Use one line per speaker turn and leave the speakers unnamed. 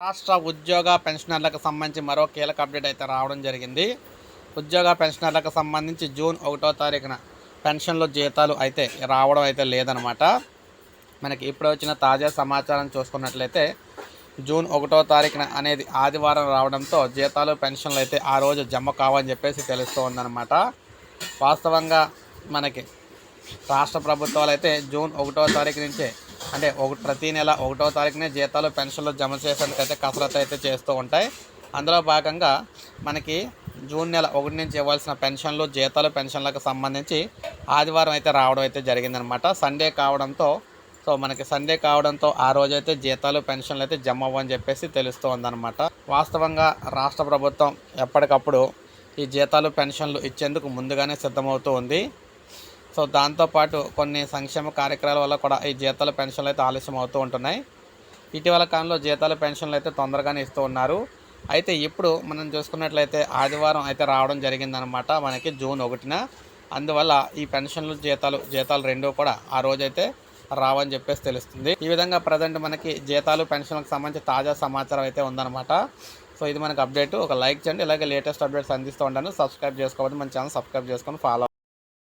రాష్ట్ర ఉద్యోగ పెన్షనర్లకు సంబంధించి మరో కీలక అప్డేట్ అయితే రావడం జరిగింది. ఉద్యోగ పెన్షనర్లకు సంబంధించి జూన్ ఒకటో తారీఖున పెన్షన్లు జీతాలు అయితే రావడం అయితే లేదనమాట మనకి ఇప్పుడు వచ్చిన తాజా సమాచారం చూసుకున్నట్లయితే జూన్ ఒకటో తారీఖున అనేది ఆదివారం రావడంతో జీతాలు పెన్షన్లు అయితే ఆ రోజు జమ కావని చెప్పేసి తెలుస్తూ ఉందన్నమాట. వాస్తవంగా మనకి రాష్ట్ర ప్రభుత్వాలు అయితే జూన్ ఒకటో తారీఖు నుంచే అంటే ఒక ప్రతి నెల ఒకటో తారీఖునే జీతాలు పెన్షన్లు జమ చేసేందుకు అయితే కసరత్తు అయితే చేస్తూ ఉంటాయి. అందులో భాగంగా మనకి జూన్ నెల ఒకటి నుంచి ఇవ్వాల్సిన పెన్షన్లు జీతాలు పెన్షన్లకు సంబంధించి ఆదివారం అయితే రావడం అయితే జరిగిందనమాట. సండే కావడంతో సో మనకి సండే కావడంతో ఆ రోజైతే జీతాలు పెన్షన్లు అయితే జమ అవ్వని చెప్పేసి తెలుస్తూ ఉందన్నమాట వాస్తవంగా రాష్ట్ర ప్రభుత్వం ఎప్పటికప్పుడు ఈ జీతాలు పెన్షన్లు ఇచ్చేందుకు ముందుగానే సిద్ధమవుతూ ఉంది. సో దాంతోపాటు కొన్ని సంక్షేమ కార్యక్రమాల వల్ల కూడా ఈ జీతాల పెన్షన్లు అయితే ఆలస్యం అవుతూ ఉంటున్నాయి. ఇటీవల కాలంలో జీతాల పెన్షన్లు అయితే తొందరగానే ఇస్తూ ఉన్నారు. అయితే ఇప్పుడు మనం చూసుకున్నట్లయితే ఆదివారం అయితే రావడం జరిగిందనమాట మనకి జూన్ ఒకటిన. అందువల్ల ఈ పెన్షన్లు జీతాలు జీతాలు రెండూ కూడా ఆ రోజైతే రావని చెప్పేసి తెలుస్తుంది. ఈ విధంగా ప్రజెంట్ మనకి జీతాలు పెన్షన్లకు సంబంధించి తాజా సమాచారం అయితే ఉందన్నమాట. సో ఇది మనకు అప్డేట్. ఒక లైక్ చేయండి. ఇలాగే లేటెస్ట్ అప్డేట్స్ అందిస్తూ ఉంటాను సబ్స్క్రైబ్ చేసుకోవద్దు. మన ఛానల్ సబ్స్క్రైబ్ చేసుకొని ఫాలో